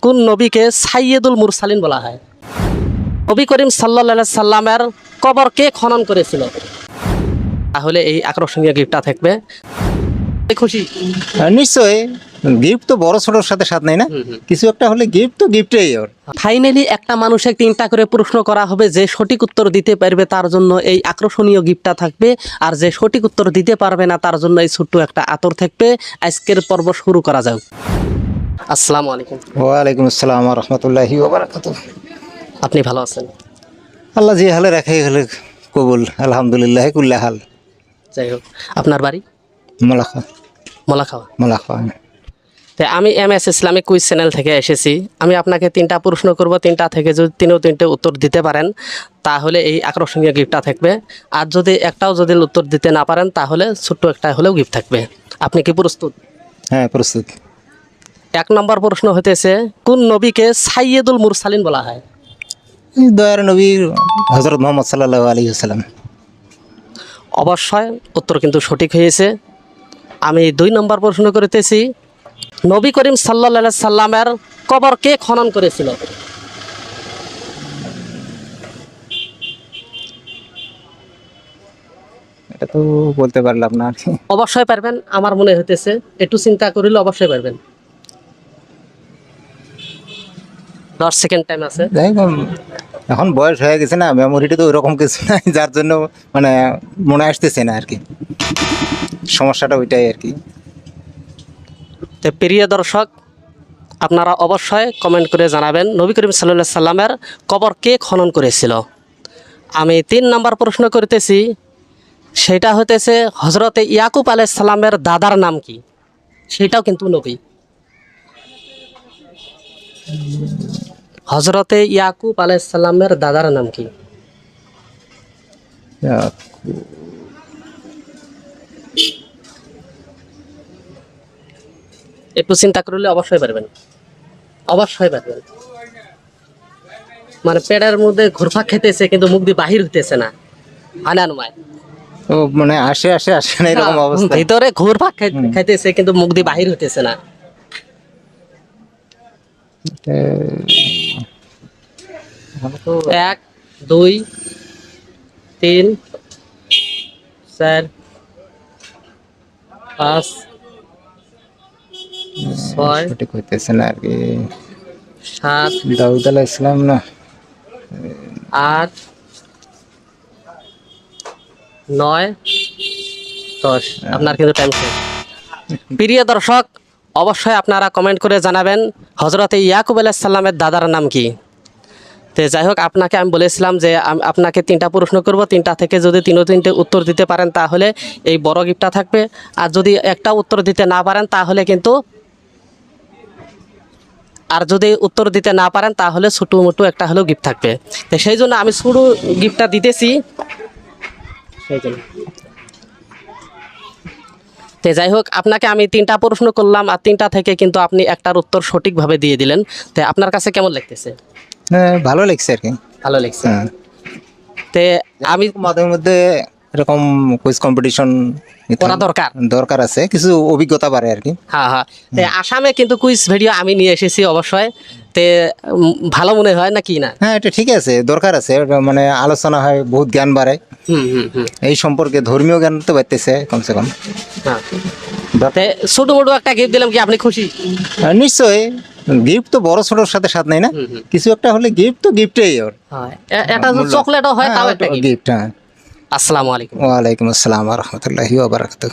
কোন নবীকে সাইয়েদুল মুরসালিন বলা হয়। নবী করিম সাল্লা সাল্লামের কবর কে খনন করেছিল? তাহলে এই আকর্ষণীয় গিফটটা থাকবে। খুশি। আর নিশ্চয়ই। গিফট তো বড় ছোটোর সাথে সাথ নেই না? কিছু একটা হলে গিফট তো গিফটেই ওর। ফাইনালি একটা মানুষের তিনটা করে প্রশ্ন করা হবে যে সঠিক উত্তর দিতে পারবে তার জন্য এই আকর্ষণীয় গিফটটা থাকবে আর যে সঠিক উত্তর দিতে পারবে না তার জন্য এই ছোট্ট একটা আতর থাকবে। আজকের পর্ব শুরু করা যাক। আসসালামু আলাইকুম। ওয়ালাইকুম আসসালাম রহমতুল্লাহি আপনি ভালো আছেন? আল্লাহ যে হালে রাখাই হলে কবুল আলহামদুলিল্লাহ কুল্লা হাল। যাই হোক আপনার বাড়ি? মোলাখা। মোলাখাওয়া মোলাখা তো আমি M S Islamic quiz channel থেকে এসেছি। আমি আপনাকে তিনটা প্রশ্ন করব তিনটা থেকে যদি তিনও তিনটে উত্তর দিতে পারেন তাহলে এই আকর্ষণীয় গিফটটা থাকবে। আর যদি একটাও যদি উত্তর দিতে না পারেন তাহলে ছোট্ট একটা হলেও গিফট থাকবে। আপনি কি প্রস্তুত? হ্যাঁ প্রস্তুত। এক নম্বর প্রশ্ন হতেছে কোন নবীকে সাইয়েদুল মুরসালিন বলা হয়? দয়ার নবী হজরত মোহাম্মদ সাল্লাহ আলী সাল্লাম অবশ্যই উত্তর কিন্তু সঠিক হয়েছে। আমি দুই নম্বর প্রশ্ন করিতেছি নবী করিম সাল্লা সাল্লামের কবর কে খনন করেছিল? এটা তো বলতে পারলাম না অবশ্যই পারবেন আমার মনে হইতেছে একটু চিন্তা করিলে অবশ্যই পারবেন। দশ সেকেন্ড টাইম আছে। এখন বয়স হয়ে গেছে না মেমোরিটা তো ওইরকম কিছু নাই যার জন্য মানে মনে আসতেছে না আর কি। সমস্যাটা ওইটাই আর কি। তো প্রিয় দর্শক আপনারা অবশ্যই কমেন্ট করে জানাবেন নবী করিম সাল্লাহ সাল্লামের কবর কে খনন করেছিল। আমি তিন নম্বর প্রশ্ন করতেছি সেটা হতেছে হজরতে ইয়াকুব আলাহ সাল্লামের দাদার নাম কি? সেটাও কিন্তু নবী। হজরতে ইয়াকুব আলাহ সাল্লামের দাদার নাম কি? একটু চিন্তা করলে অবশ্যই পারবেন। অবশ্যই পারবেন। মানে পেটের মধ্যে ঘুরফা খেতেছে কিন্তু মুখ দিয়ে বাহির হইতেছে না। আনানুমায় ও মানে আসে আসে আসে না এরকম অবস্থা। ভিতরে ঘুরফা খাইতেছে কিন্তু মুখ দিয়ে বাহির হইতেছে না। এক দুই তিন চার পাঁচ ছয় সঠিক হইতেছে না আর কি। সাত দাউদ আলাহ ইসলাম না? আট নয় দশ। আপনার কিন্তু টাইম শেষ। প্রিয় দর্শক অবশ্যই আপনারা কমেন্ট করে জানাবেন হজরতে ইয়াকুব আলাহ সাল্লামের দাদার নাম কি? তো যাই হোক আপনাকে আমি বলেছিলাম যে আপনাকে তিনটা প্রশ্ন করব। তিনটা থেকে যদি তিনও তিনটে উত্তর দিতে পারেন, তাহলে এই বড় গিফটটা থাকবে। আর যদি একটা উত্তর দিতে না পারেন, তাহলে কিন্তু আর যদি উত্তর দিতে না পারেন, তাহলে ছোটো মোটো একটা হলেও গিফট থাকবে। তো সেই জন্য আমি ছোটো গিফটটা দিতেছি। সেই জন্য। তো যাই হোক আপনাকে আমি তিনটা প্রশ্ন করলাম আর তিনটা থেকে কিন্তু আপনি একটার উত্তর সঠিকভাবে দিয়ে দিলেন। তো আপনার কাছে কেমন লাগতেছে? হ্যাঁ, ভালো লাগছে আর কি। ভালো লাগছে। হ্যাঁ। তে আমি মাঝে মধ্যে এরকম কুইজ কম্পিটিশন করা দরকার। দরকার আছে কিছু অভিজ্ঞতা বাড়ে আর কি। হ্যাঁ হ্যাঁ। তে আসামে কিন্তু কুইজ ভিডিও আমি নিয়ে এসেছি অবশ্যই। তে ভালো মনে হয় না কি না? হ্যাঁ এটা ঠিক আছে দরকার আছে। মানে আলোচনা হয় বহুত জ্ঞান বাড়ে। হুম হুম হুম। এই সম্পর্কে ধর্মীয় জ্ঞান তো বাড়তেছে কমসে কম। ছোটো বড় একটা গিফট দিলাম কি আপনি খুশি? নিশ্চয়ই। গিফট তো বড় ছোটর সাথে সাথ নাই না? কিছু একটা হলে গিফট তো গিফটেই ওর। হয়। এ- এটা চকলেটও হয় তাও একটা গিফট হ্যাঁ। আসসালামু আলাইকুম। ওয়ালাইকুম আসসালাম রহমতুল্লাহি ওবরাকাতুহ